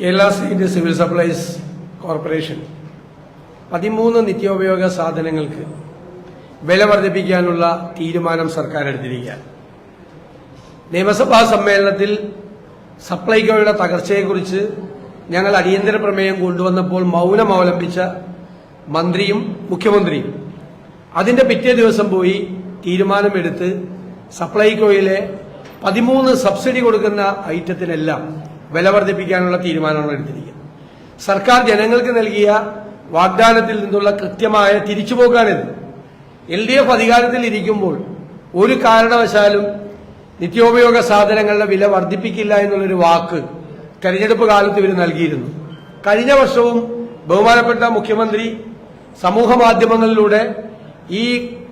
Kerala state civil supplies corporation പതിമൂന്ന് നിത്യോപയോഗ സാധനങ്ങൾക്ക് വില വർദ്ധിപ്പിക്കാനുള്ള തീരുമാനം സർക്കാർ എടുത്തിരിക്കുകയാണ്. നിയമസഭാ സമ്മേളനത്തിൽ സപ്ലൈകോയുടെ തകർച്ചയെക്കുറിച്ച് ഞങ്ങൾ അടിയന്തര പ്രമേയം കൊണ്ടുവന്നപ്പോൾ മൗനം അവലംബിച്ച മന്ത്രിയും മുഖ്യമന്ത്രിയും. അതിന്റെ പിറ്റേ ദിവസം പോയി തീരുമാനമെടുത്ത് സപ്ലൈകോയിലെ പതിമൂന്ന് സബ്സിഡി കൊടുക്കുന്ന ഐറ്റത്തിനെല്ലാം വില വർദ്ധിപ്പിക്കാനുള്ള തീരുമാനമാണ് എടുത്തിരിക്കുന്നത്. സർക്കാർ ജനങ്ങൾക്ക് നൽകിയ വാഗ്ദാനത്തിൽ നിന്നുള്ള കൃത്യമായ തിരിച്ചുപോക്കാണിത്. എൽ ഡി എഫ് അധികാരത്തിൽ ഇരിക്കുമ്പോൾ ഒരു കാരണവശാലും നിത്യോപയോഗ സാധനങ്ങളുടെ വില വർദ്ധിപ്പിക്കില്ല എന്നുള്ളൊരു വാക്ക് തെരഞ്ഞെടുപ്പ് കാലത്ത് ഇവർ നൽകിയിരുന്നു. കഴിഞ്ഞ വർഷവും ബഹുമാനപ്പെട്ട മുഖ്യമന്ത്രി സമൂഹ മാധ്യമങ്ങളിലൂടെ ഈ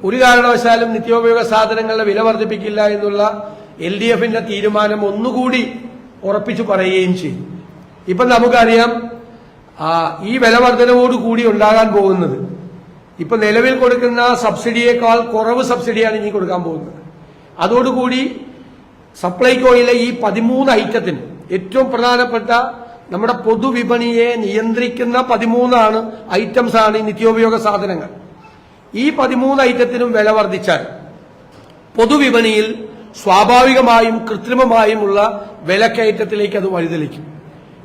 ഒരു കാരണവശാലും നിത്യോപയോഗ സാധനങ്ങളുടെ വില വർദ്ധിപ്പിക്കില്ല എന്നുള്ള എൽ ഡി എഫിന്റെ തീരുമാനം ഒന്നുകൂടി ഉറപ്പിച്ചു പറയുകയും ചെയ്തു. ഇപ്പൊ നമുക്കറിയാം ഈ വില വർധനവോടുകൂടി ഉണ്ടാകാൻ പോകുന്നത്. ഇപ്പൊ നിലവിൽ കൊടുക്കുന്ന സബ്സിഡിയേക്കാൾ കുറവ് സബ്സിഡിയാണ് ഇനി കൊടുക്കാൻ പോകുന്നത്. അതോടുകൂടി സപ്ലൈകോയിലെ ഈ പതിമൂന്ന് ഐറ്റത്തിന് ഏറ്റവും പ്രധാനപ്പെട്ട നമ്മുടെ പൊതുവിപണിയെ നിയന്ത്രിക്കുന്ന പതിമൂന്നാണ് ഐറ്റംസ് ആണ് ഈ നിത്യോപയോഗ സാധനങ്ങൾ. ഈ പതിമൂന്ന് ഐറ്റത്തിനും വില വർദ്ധിച്ചാൽ പൊതുവിപണിയിൽ സ്വാഭാവികമായും കൃത്രിമമായുമുള്ള വിലക്കയറ്റത്തിലേക്ക് അത് വഴിതെളിക്കും.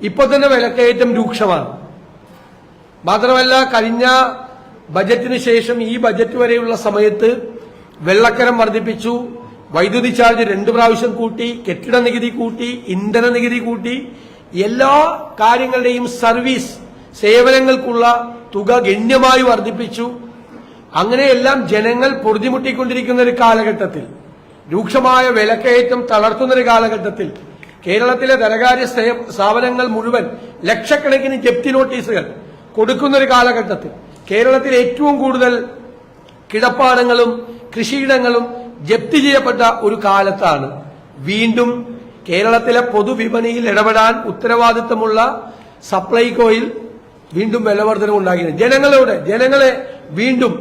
ഇപ്പോൾ തന്നെ വിലക്കയറ്റം രൂക്ഷമാണ്. മാത്രമല്ല കഴിഞ്ഞ ബജറ്റിന് ശേഷം ഈ ബജറ്റ് വരെയുള്ള സമയത്ത് വെള്ളക്കരം വർദ്ധിപ്പിച്ചു വൈദ്യുതി ചാർജ് രണ്ടു പ്രാവശ്യം കൂട്ടി കെട്ടിട നികുതി കൂട്ടി ഇന്ധന നികുതി കൂട്ടി എല്ലാ കാര്യങ്ങളുടെയും സർവീസ് സേവനങ്ങൾക്കുള്ള തുക ഗണ്യമായി വർദ്ധിപ്പിച്ചു. അങ്ങനെയെല്ലാം ജനങ്ങൾ പൊറുതിമുട്ടിക്കൊണ്ടിരിക്കുന്ന ഒരു കാലഘട്ടത്തിൽ രൂക്ഷമായ വിലക്കയറ്റം തളർത്തുന്ന ഒരു കാലഘട്ടത്തിൽ കേരളത്തിലെ ധനകാര്യ സ്ഥാപനങ്ങൾ മുഴുവൻ ലക്ഷക്കണക്കിന് ജപ്തി നോട്ടീസുകൾ കൊടുക്കുന്ന ഒരു കാലഘട്ടത്തിൽ കേരളത്തിൽ ഏറ്റവും കൂടുതൽ കിടപ്പാടങ്ങളും കൃഷിയിടങ്ങളും ജപ്തി ചെയ്യപ്പെട്ട ഒരു കാലത്താണ് വീണ്ടും കേരളത്തിലെ പൊതുവിപണിയിൽ ഇടപെടാൻ ഉത്തരവാദിത്തമുള്ള സപ്ലൈകോയിൽ വീണ്ടും വിലവർധനം ഉണ്ടാകിയത് ജനങ്ങളോട് ജനങ്ങളെ വീണ്ടും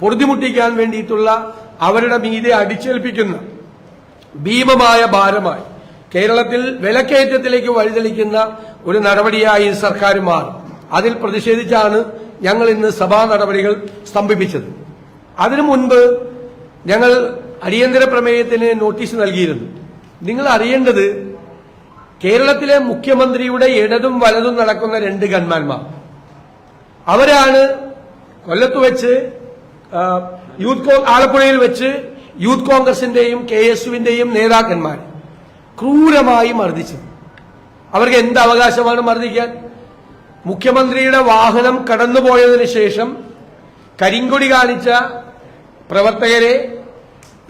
പൊറുതിമുട്ടിക്കാൻ വേണ്ടിയിട്ടുള്ള അവരുടെ മീതെ അടിച്ചേൽപ്പിക്കുന്ന. ഭീമമായ ഭാരമായി കേരളത്തിൽ വിലക്കയറ്റത്തിലേക്ക് വഴിതെളിക്കുന്ന ഒരു നടപടിയായി സർക്കാർ മാറും. അതിൽ പ്രതിഷേധിച്ചാണ് ഞങ്ങൾ ഇന്ന് സഭാ നടപടികൾ സ്തംഭിപ്പിച്ചത്. അതിനു മുൻപ് ഞങ്ങൾ അടിയന്തര പ്രമേയത്തിന് നോട്ടീസ് നൽകിയിരുന്നു. നിങ്ങൾ അറിയേണ്ടത് കേരളത്തിലെ മുഖ്യമന്ത്രിയുടെ ഇടതും വലതും നടക്കുന്ന രണ്ട് ഗൺമാന്മാർ അവരാണ് കൊല്ലത്ത് വെച്ച് യൂത്ത് ആലപ്പുഴയിൽ വെച്ച് യൂത്ത് കോൺഗ്രസിന്റെയും കെ എസ് യുവിന്റെയും നേതാക്കന്മാർ ക്രൂരമായി മർദ്ദിച്ചത് അവർക്ക് എന്ത് അവകാശമാണ് മർദ്ദിക്കാൻ? മുഖ്യമന്ത്രിയുടെ വാഹനം കടന്നുപോയതിനു ശേഷം കരിങ്കൊടി കാണിച്ച പ്രവർത്തകരെ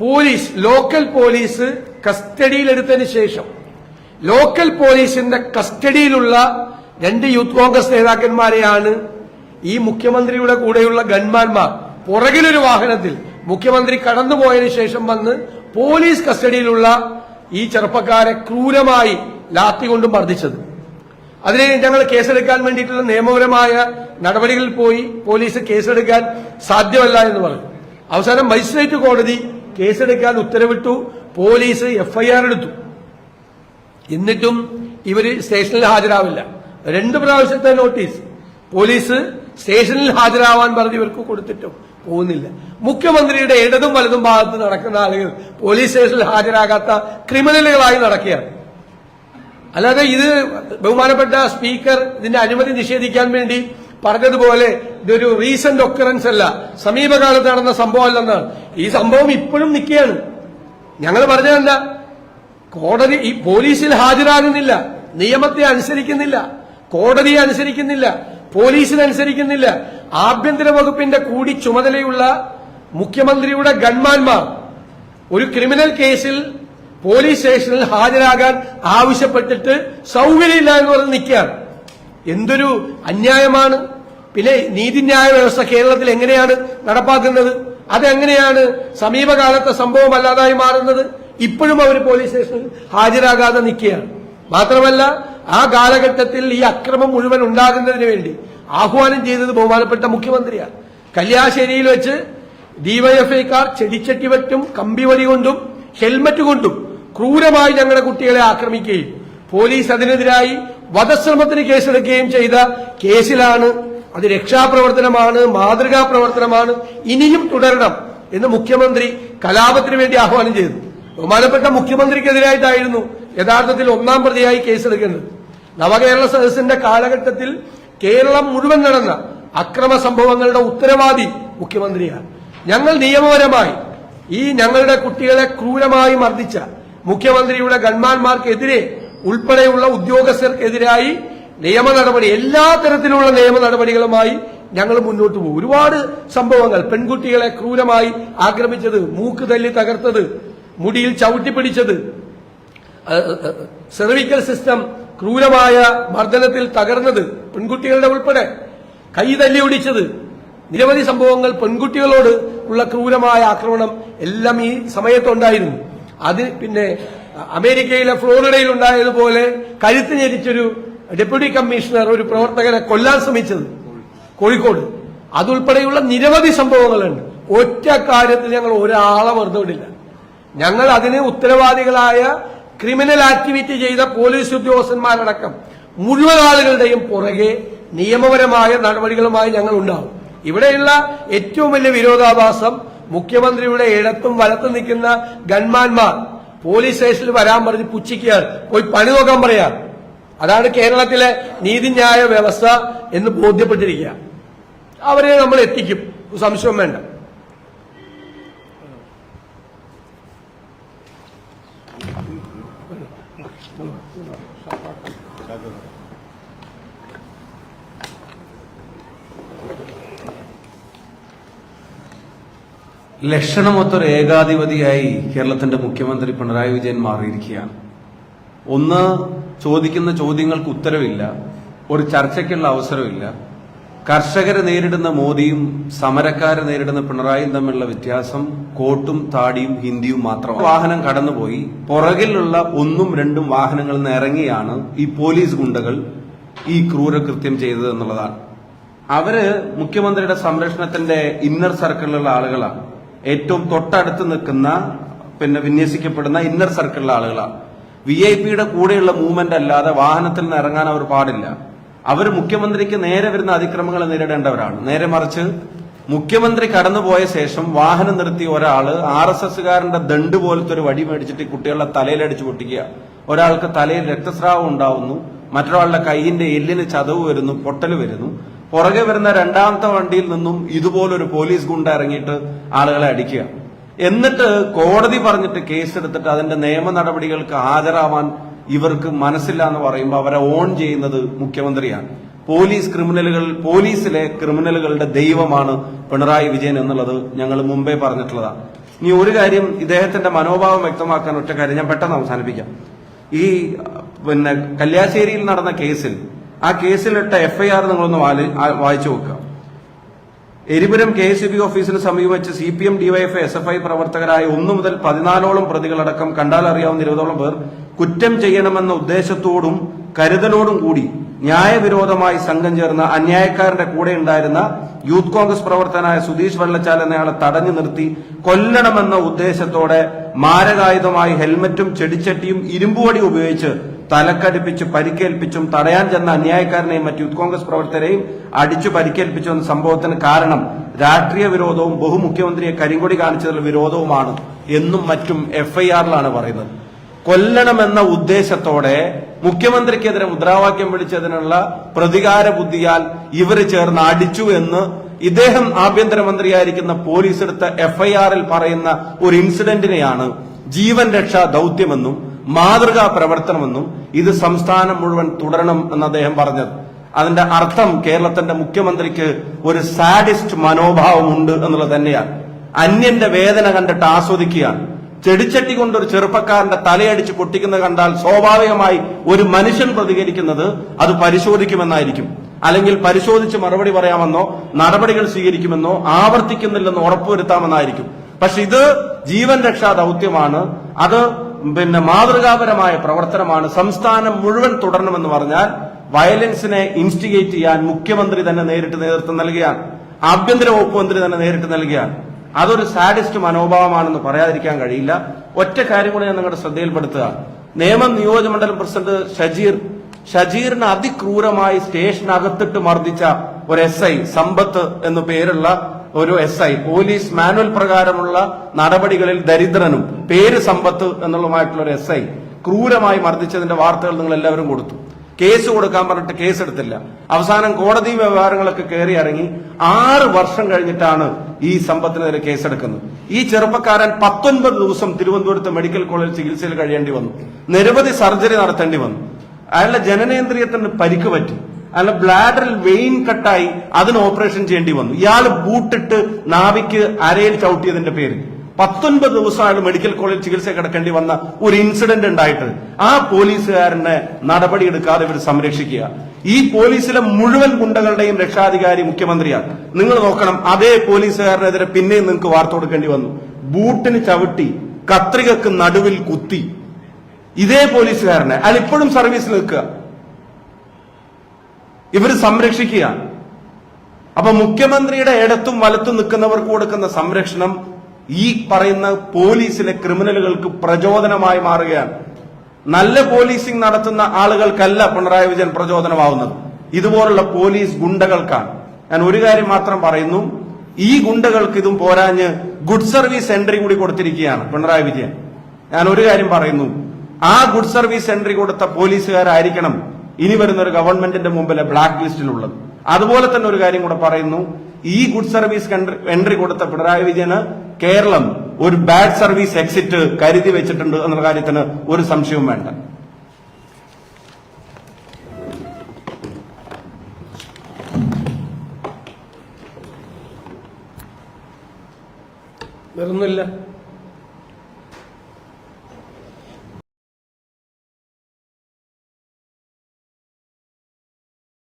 പോലീസ് ലോക്കൽ പോലീസ് കസ്റ്റഡിയിലെടുത്തതിന് ശേഷം ലോക്കൽ പോലീസിന്റെ കസ്റ്റഡിയിലുള്ള രണ്ട് യൂത്ത് കോൺഗ്രസ് നേതാക്കന്മാരെയാണ് ഈ മുഖ്യമന്ത്രിയുടെ കൂടെയുള്ള ഗൺമാന്മാർ പുറകിലൊരു വാഹനത്തിൽ മുഖ്യമന്ത്രി കടന്നുപോയതിനു ശേഷം വന്ന് പോലീസ് കസ്റ്റഡിയിലുള്ള ഈ ചെറുപ്പക്കാരെ ക്രൂരമായി ലാത്തി കൊണ്ടും മർദ്ദിച്ചത്. അതിനെ ഞങ്ങൾ കേസെടുക്കാൻ വേണ്ടിയിട്ടുള്ള നിയമപരമായ നടപടികളിൽ പോയി പോലീസ് കേസെടുക്കാൻ സാധ്യമല്ല എന്ന് പറഞ്ഞു. അവസാനം മജിസ്ട്രേറ്റ് കോടതി കേസെടുക്കാൻ ഉത്തരവിട്ടു. പോലീസ് എഫ്ഐആർ എടുത്തു. എന്നിട്ടും ഇവർ സ്റ്റേഷനിൽ ഹാജരാവില്ല. രണ്ട് പ്രാവശ്യത്തെ നോട്ടീസ്. പോലീസ് സ്റ്റേഷനിൽ ഹാജരാവാൻ പറഞ്ഞ് ഇവർക്ക് കൊടുത്തിട്ടും? പോകുന്നില്ല. മുഖ്യമന്ത്രിയുടെ ഇടതും വലതും ഭാഗത്ത് നടക്കുന്ന ആളുകൾ പോലീസ് സ്റ്റേഷനിൽ ഹാജരാകാത്ത ക്രിമിനലുകളായി നടക്കുകയാണ്. അല്ലാതെ ഇത് ബഹുമാനപ്പെട്ട സ്പീക്കർ ഇതിന്റെ അനുമതി നിഷേധിക്കാൻ വേണ്ടി പറഞ്ഞതുപോലെ ഇതൊരു റീസെന്റ് ഒക്കറൻസ് അല്ല. സമീപകാലത്ത് നടന്ന സംഭവം അല്ലെന്നാണ് ഈ സംഭവം ഇപ്പോഴും നിൽക്കുകയാണ്. ഞങ്ങൾ പറഞ്ഞതല്ല. കോടതി ഈ പോലീസിൽ ഹാജരാകുന്നില്ല. നിയമത്തെ അനുസരിക്കുന്നില്ല. കോടതിയെ അനുസരിക്കുന്നില്ല. പോലീസിനെ അനുസരിക്കുന്നില്ല ആഭ്യന്തര വകുപ്പിന്റെ കൂടി ചുമതലയുള്ള മുഖ്യമന്ത്രിയുടെ ഗൺമാൻമാർ. ഒരു ക്രിമിനൽ കേസിൽ പോലീസ് സ്റ്റേഷനിൽ ഹാജരാകാൻ ആവശ്യപ്പെട്ടിട്ട് സൗകര്യമില്ല എന്ന് പറഞ്ഞ് നിൽക്കുകയാണ്. എന്തൊരു അന്യായമാണ്. പിന്നെ നീതിന്യായ വ്യവസ്ഥ കേരളത്തിൽ എങ്ങനെയാണ് നടപ്പാക്കുന്നത്? അതെങ്ങനെയാണ് സമീപകാലത്തെ സംഭവം അല്ലാതായി മാറുന്നത്? ഇപ്പോഴും അവർ പോലീസ് സ്റ്റേഷനിൽ ഹാജരാകാതെ നിൽക്കുകയാണ്. മാത്രമല്ല ആ കാലഘട്ടത്തിൽ ഈ അക്രമം മുഴുവൻ ഉണ്ടാകുന്നതിന് വേണ്ടി ആഹ്വാനം ചെയ്തത് ബഹുമാനപ്പെട്ട മുഖ്യമന്ത്രിയാണ്. കല്യാശ്ശേരിയിൽ വെച്ച് ഡിവൈഎഫ്ഐക്കാർ ചെടിച്ചട്ടി വെട്ടും കമ്പിവടി കൊണ്ടും ഹെൽമറ്റ് കൊണ്ടും ക്രൂരമായി ഞങ്ങളുടെ കുട്ടികളെ ആക്രമിക്കുകയും പോലീസ് അതിനെതിരായി വധശ്രമത്തിന് കേസെടുക്കുകയും ചെയ്ത കേസിലാണ്. അത് രക്ഷാപ്രവർത്തനമാണ് മാതൃകാ പ്രവർത്തനമാണ് ഇനിയും തുടരണം എന്ന് മുഖ്യമന്ത്രി കലാപത്തിന് വേണ്ടി ആഹ്വാനം ചെയ്തു. ബഹുമാനപ്പെട്ട മുഖ്യമന്ത്രിക്കെതിരായിട്ടായിരുന്നു യഥാർത്ഥത്തിൽ ഒന്നാം പ്രതിയായി കേസെടുക്കേണ്ടത് നവകേരള സദസ്സിന്റെ കാലഘട്ടത്തിൽ കേരളം മുഴുവൻ നടന്ന അക്രമ സംഭവങ്ങളുടെ ഉത്തരവാദി മുഖ്യമന്ത്രിയാണ്. ഞങ്ങൾ നിയമപരമായി ഈ ഞങ്ങളുടെ കുട്ടികളെ ക്രൂരമായി മർദ്ദിച്ച മുഖ്യമന്ത്രിയുടെ ഗൺമാന്മാർക്കെതിരെ ഉൾപ്പെടെയുള്ള ഉദ്യോഗസ്ഥർക്കെതിരായി നിയമ നടപടി എല്ലാ തരത്തിലുള്ള നിയമ നടപടികളുമായി ഞങ്ങൾ മുന്നോട്ട് പോകും. ഒരുപാട് സംഭവങ്ങൾ. പെൺകുട്ടികളെ ക്രൂരമായി ആക്രമിച്ചത് മൂക്ക് തല്ലി തകർത്തത് മുടിയിൽ ചവിട്ടിപ്പിടിച്ചത് സെർവിക്കൽ സിസ്റ്റം ക്രൂരമായ മർദ്ദനത്തിൽ തകർന്നത് പെൺകുട്ടികളുടെ ഉൾപ്പെടെ. കൈ തല്ലി ഒടിച്ചത്. നിരവധി സംഭവങ്ങൾ പെൺകുട്ടികളോട് ഉള്ള ക്രൂരമായ ആക്രമണം എല്ലാം ഈ സമയത്തുണ്ടായിരുന്നു. അത് പിന്നെ അമേരിക്കയിലെ ഫ്ലോറിഡയിൽ ഉണ്ടായതുപോലെ കഴുത്ത് ഞെരിച്ചൊരു ഡെപ്യൂട്ടി കമ്മീഷണർ ഒരു പ്രവർത്തകനെ കൊല്ലാൻ ശ്രമിച്ചത് കോഴിക്കോട്. അതുൾപ്പെടെയുള്ള നിരവധി സംഭവങ്ങളുണ്ട്. ഒറ്റ കാര്യത്തിൽ ഞങ്ങൾ ഒരാളെ വെറുതെ ഞങ്ങൾ അതിന് ഉത്തരവാദികളായ ക്രിമിനൽ ആക്ടിവിറ്റി ചെയ്ത പോലീസ് ഉദ്യോഗസ്ഥന്മാരടക്കം മുഴുവൻ ആളുകളുടെയും പുറകെ നിയമപരമായ നടപടികളുമായി ഞങ്ങൾ ഉണ്ടാവും. ഇവിടെയുള്ള ഏറ്റവും വലിയ വിരോധാഭാസം മുഖ്യമന്ത്രിയുടെ ഇടത്തും വലത്തും നിൽക്കുന്ന ഗൺമാൻമാർ. പോലീസ് സ്റ്റേഷനിൽ വരാൻ പറഞ്ഞ് പുച്ഛിക്കുകയാണ്. പോയി പണി നോക്കാൻ പറയാ. അതാണ് കേരളത്തിലെ നീതിന്യായ വ്യവസ്ഥ എന്ന് ബോധ്യപ്പെട്ടിരിക്കുക. അവരെ നമ്മൾ എത്തിക്കും. സംശയം വേണ്ട. ലക്ഷണമൊത്തൊരു ഏകാധിപതിയായി കേരളത്തിന്റെ മുഖ്യമന്ത്രി പിണറായി വിജയൻ മാറിയിരിക്കുകയാണ്. ഒന്ന് ചോദിക്കുന്ന ചോദ്യങ്ങൾക്ക് ഉത്തരവില്ല. ഒരു ചർച്ചയ്ക്കുള്ള അവസരമില്ല. കർഷകരെ നേരിടുന്ന മോദിയും സമരക്കാരെ നേരിടുന്ന പിണറായിയും തമ്മിലുള്ള വ്യത്യാസം കോട്ടും താടിയും ഹിന്ദിയും മാത്രമാണ്. വാഹനം കടന്നുപോയി. പുറകിലുള്ള ഒന്നും രണ്ടും വാഹനങ്ങളിൽ നിന്ന് ഇറങ്ങിയാണ് ഈ പോലീസ് ഗുണ്ടകൾ ഈ ക്രൂരകൃത്യം ചെയ്തത് എന്നുള്ളതാണ് അവർ മുഖ്യമന്ത്രിയുടെ സംരക്ഷണത്തിന്റെ ഇന്നർ സർക്കിളിലുള്ള ആളുകളാണ്. ഏറ്റവും തൊട്ടടുത്ത് നിൽക്കുന്ന പിന്നെ വിന്യസിക്കപ്പെടുന്ന ഇന്നർ സർക്കിളിലെ ആളുകളാണ് വി ഐ പിയുടെ കൂടെയുള്ള മൂവ്മെന്റ് അല്ലാതെ വാഹനത്തിൽ നിന്ന് ഇറങ്ങാൻ അവർ പാടില്ല. അവർ മുഖ്യമന്ത്രിക്ക് നേരെ വരുന്ന അതിക്രമങ്ങളെ നേരിടേണ്ടവരാണ്. നേരെ മറിച്ച് മുഖ്യമന്ത്രി കടന്നുപോയ ശേഷം വാഹനം നിർത്തിയ ഒരാൾ ആർ എസ് എസ്സുകാരന്റെ ദണ്ട് പോലത്തെ ഒരു വടി മേടിച്ചിട്ട് കുട്ടികളുടെ തലയിൽ അടിച്ചു പൊട്ടിക്കുക. ഒരാൾക്ക് തലയിൽ രക്തസ്രാവം ഉണ്ടാവുന്നു. മറ്റൊരാളുടെ കൈയിന്റെ എല്ലിന് ചതവ് വരുന്നു പൊട്ടൽ വരുന്നു. പുറകെ വരുന്ന രണ്ടാമത്തെ വണ്ടിയിൽ നിന്നും ഇതുപോലൊരു പോലീസ് ഗുണ്ട ഇറങ്ങിയിട്ട് ആളുകളെ അടിക്കുക. എന്നിട്ട് കോടതി പറഞ്ഞിട്ട് കേസെടുത്തിട്ട് അതിന്റെ നിയമ നടപടികൾക്ക് ഹാജരാവാൻ ഇവർക്ക് മനസ്സില്ല എന്ന് പറയുമ്പോൾ അവരെ ഓൺ ചെയ്യുന്നത് മുഖ്യമന്ത്രിയാണ്. പോലീസ് ക്രിമിനലുകൾ പോലീസിലെ ക്രിമിനലുകളുടെ ദൈവമാണ് പിണറായി വിജയൻ എന്നുള്ളത് ഞങ്ങൾ മുമ്പേ പറഞ്ഞിട്ടുള്ളതാണ് ഇനി ഒരു കാര്യം ഇദ്ദേഹത്തിന്റെ മനോഭാവം വ്യക്തമാക്കാൻ ഒറ്റ കാര്യം ഞാൻ പെട്ടെന്ന് അവസാനിപ്പിക്കാം. ഈ പിന്നെ കല്യാശ്ശേരിയിൽ നടന്ന കേസിൽ ആ കേസിലിട്ട എഫ്ഐആർ നിങ്ങളൊന്ന് വായിച്ചു നോക്കുക. എരിപുരം കെ എസ് ബി ഓഫീസിന് സമീപം വെച്ച് C P M DYF S F I പ്രവർത്തകരായ ഒന്നു മുതൽ പതിനാലോളം പ്രതികളടക്കം കണ്ടാൽ അറിയാവുന്ന ഇരുപതോളം പേർ കുറ്റം ചെയ്യണമെന്ന ഉദ്ദേശത്തോടും കരുതലോടും കൂടി ന്യായവിരോധമായി സംഘം ചേർന്ന അന്യായക്കാരന്റെ കൂടെ ഉണ്ടായിരുന്ന യൂത്ത് കോൺഗ്രസ് പ്രവർത്തനായ സുധീഷ് വെള്ളച്ചാൽ എന്നയാളെ തടഞ്ഞു നിർത്തി കൊല്ലണമെന്ന ഉദ്ദേശത്തോടെ മാരകായുധമായി ഹെൽമറ്റും ചെടിച്ചട്ടിയും ഇരുമ്പുവടി ഉപയോഗിച്ച് തലക്കടിപ്പിച്ച് പരിക്കേൽപ്പിച്ചും തടയാൻ ചെന്ന അന്യായക്കാരനെയും മറ്റ് യൂത്ത് കോൺഗ്രസ് പ്രവർത്തകരെയും അടിച്ചു പരിക്കേൽപ്പിച്ചു എന്ന സംഭവത്തിന് കാരണം രാഷ്ട്രീയ വിരോധവും ബഹുമുഖ്യമന്ത്രിയെ കരിങ്കൊടി കാണിച്ചതിൽ വിരോധവുമാണ് എന്നും മറ്റും എഫ്ഐആറിലാണ് പറയുന്നത്. കൊല്ലണമെന്ന ഉദ്ദേശത്തോടെ മുഖ്യമന്ത്രിക്കെതിരെ മുദ്രാവാക്യം വിളിച്ചതിനുള്ള പ്രതികാര ബുദ്ധിയാൽ ഇവർ ചേർന്ന് അടിച്ചു എന്ന് ഇദ്ദേഹം ആഭ്യന്തരമന്ത്രിയായിരിക്കുന്ന പോലീസ് എടുത്ത എഫ്ഐആറിൽ പറയുന്ന ഒരു ഇൻസിഡന്റിനെയാണ് ജീവൻ രക്ഷാ ദൌത്യമെന്നും മാതൃകാ പ്രവർത്തനമെന്നും ഇത് സംസ്ഥാനം മുഴുവൻ തുടരണം എന്ന് അദ്ദേഹം പറഞ്ഞത്. അതിന്റെ അർത്ഥം കേരളത്തിന്റെ മുഖ്യമന്ത്രിക്ക് ഒരു സാഡിസ്റ്റ് മനോഭാവമുണ്ട് എന്നുള്ളത് തന്നെയാണ്. അന്യന്റെ വേദന കണ്ടിട്ട് ആസ്വദിക്കുകയാണ്. ചെടിച്ചട്ടി കൊണ്ട് ഒരു ചെറുപ്പക്കാരന്റെ തലയടിച്ച് പൊട്ടിക്കുന്നത് കണ്ടാൽ സ്വാഭാവികമായി ഒരു മനുഷ്യൻ പ്രതികരിക്കുന്നത് അത് പരിശോധിക്കുമെന്നായിരിക്കും. അല്ലെങ്കിൽ പരിശോധിച്ച് മറുപടി പറയാമെന്നോ നടപടികൾ സ്വീകരിക്കുമെന്നോ ആവർത്തിക്കുന്നില്ലെന്ന് ഉറപ്പുവരുത്താമെന്നായിരിക്കും. പക്ഷെ ഇത് ജീവൻ രക്ഷാ ദൗത്യമാണ്. അത് പിന്നെ മാതൃകാപരമായ പ്രവർത്തനമാണ് സംസ്ഥാനം മുഴുവൻ തുടരണമെന്ന് പറഞ്ഞാൽ വയലൻസിനെ ഇൻസ്റ്റിഗേറ്റ് ചെയ്യാൻ മുഖ്യമന്ത്രി തന്നെ നേരിട്ട് നേതൃത്വം നൽകുകയാണ് ആഭ്യന്തര വകുപ്പ് മന്ത്രി തന്നെ നേരിട്ട് നൽകുകയാണ് അതൊരു സാഡിസ്റ്റ് മനോഭാവമാണെന്ന് പറയാതിരിക്കാൻ കഴിയില്ല. ഒറ്റ കാര്യം കൂടെ ഞാൻ നിങ്ങളുടെ ശ്രദ്ധയിൽപ്പെടുത്തുക. നേമം നിയോജകമണ്ഡലം പ്രസിഡന്റ് ഷജീർ ഷജീറിനെ അതിക്രൂരമായി സ്റ്റേഷനകത്തിട്ട് മർദ്ദിച്ച ഒരു എസ് ഐ സമ്പത്ത് എന്നു പേരുള്ള ഒരു എസ് ഐ. പോലീസ് മാനുവൽ പ്രകാരമുള്ള നടപടികളിൽ ദരിദ്രനും പേര് സമ്പത്ത് എന്നുള്ളതുമായിട്ടുള്ള ഒരു എസ് ഐ ക്രൂരമായി മർദ്ദിച്ചതിന്റെ വാർത്തകൾ നിങ്ങൾ എല്ലാവരും കൊടുത്തു. കേസ് കൊടുക്കാൻ പറഞ്ഞിട്ട് കേസ് എടുത്തില്ല. അവസാനം കോടതി വ്യവഹാരങ്ങളൊക്കെ കയറി ഇറങ്ങി ആറ് വർഷം കഴിഞ്ഞിട്ടാണ് ഈ സമ്പത്തിനെതിരെ കേസെടുക്കുന്നത്. ഈ ചെറുപ്പക്കാരൻ പത്തൊൻപത് ദിവസം തിരുവനന്തപുരത്ത് മെഡിക്കൽ കോളേജ് ചികിത്സയിൽ കഴിയേണ്ടി വന്നു. നിരവധി സർജറി നടത്തേണ്ടി വന്നു. അയാളുടെ ജനനേന്ദ്രിയത്തിന് പരിക്ക് പറ്റി. അയാളുടെ ബ്ലാഡറിൽ വെയിൻ കട്ടായി അതിന് ഓപ്പറേഷൻ ചെയ്യേണ്ടി വന്നു. ഇയാൾ ബൂട്ടിട്ട് നാവിക്ക് അരയിൽ ചവിട്ടിയതിന്റെ പേരിൽ. പത്തൊൻപത് ദിവസം അയാൾ മെഡിക്കൽ കോളേജ് ചികിത്സ കിടക്കേണ്ടി വന്ന ഒരു ഇൻസിഡന്റ് ഉണ്ടായിട്ട് ആ പോലീസുകാരനെ നടപടിയെടുക്കാതെ ഇവർ സംരക്ഷിക്കുക. ഈ പോലീസിലെ മുഴുവൻ ഗുണ്ടകളുടെയും രക്ഷാധികാരി മുഖ്യമന്ത്രിയാണ്. നിങ്ങൾ നോക്കണം അതേ പോലീസുകാരനെതിരെ പിന്നെയും നിങ്ങൾക്ക് വാർത്ത കൊടുക്കേണ്ടി വന്നു. ബൂട്ടിന് ചവിട്ടി കത്രികക്ക് നടുവിൽ കുത്തി. ഇതേ പോലീസുകാരനെ അയാൾ ഇപ്പോഴും സർവീസിൽ നിൽക്കുക. ഇവർ സംരക്ഷിക്കുക അപ്പൊ മുഖ്യമന്ത്രിയുടെ ഇടത്തും വലത്തും നിൽക്കുന്നവർക്ക് കൊടുക്കുന്ന സംരക്ഷണം ഈ പറയുന്ന പോലീസിലെ ക്രിമിനലുകൾക്ക് പ്രചോദനമായി മാറുകയാണ്. നല്ല പോലീസിംഗ് നടത്തുന്ന ആളുകൾക്കല്ല പിണറായി വിജയൻ പ്രചോദനമാവുന്നത്. ഇതുപോലുള്ള പോലീസ് ഗുണ്ടകൾക്കാണ്. ഞാൻ ഒരു കാര്യം മാത്രം പറയുന്നു. ഈ ഗുണ്ടകൾക്ക് ഇതും പോരാഞ്ഞ് ഗുഡ് സർവീസ് എൻട്രി കൂടി കൊടുത്തിരിക്കുകയാണ് പിണറായി വിജയൻ. ഞാൻ ഒരു കാര്യം പറയുന്നു. ആ ഗുഡ് സർവീസ് എൻട്രി കൊടുത്ത പോലീസുകാരായിരിക്കണം ഇനി വരുന്ന ഒരു ഗവൺമെന്റിന്റെ മുമ്പിലെ ബ്ലാക്ക് ലിസ്റ്റിലുള്ളത് അതുപോലെ തന്നെ ഒരു കാര്യം കൂടെ പറയുന്നു. ഈ ഗുഡ് സർവീസ് എൻട്രി കൊടുത്ത പിണറായി വിജയന് കേരളം ഒരു ബാഡ് സർവീസ് എക്സിറ്റ് കരുതി വെച്ചിട്ടുണ്ട് എന്നുള്ള കാര്യത്തിന് ഒരു സംശയവും വേണ്ട. വേറൊന്നുമില്ല